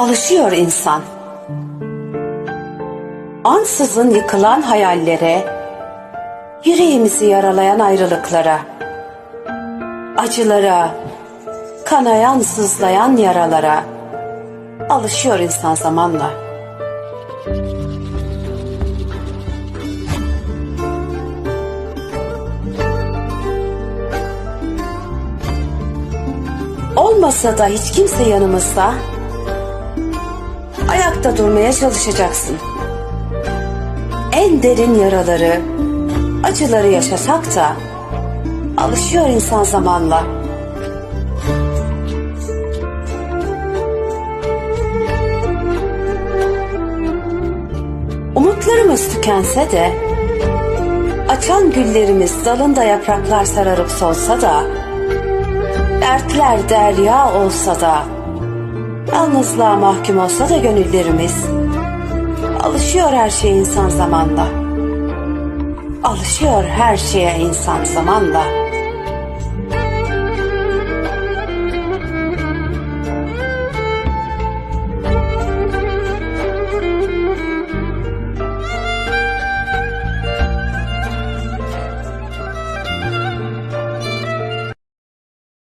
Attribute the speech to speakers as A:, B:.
A: Alışıyor insan. Ansızın yıkılan hayallere, yüreğimizi yaralayan ayrılıklara, acılara, kanayan sızlayan yaralara alışıyor insan zamanla. Olmasa da hiç kimse yanımızda ayakta durmaya çalışacaksın. En derin yaraları, acıları yaşasak da alışıyor insan zamanla. Umutlarımız tükense de, açan güllerimiz dalında yapraklar sararıp solsa da, dertler derya olsa da, yalnızlığa mahkum olsa da gönüllerimiz, alışıyor her şeye insan zamanla. Alışıyor her şeye insan zamanla.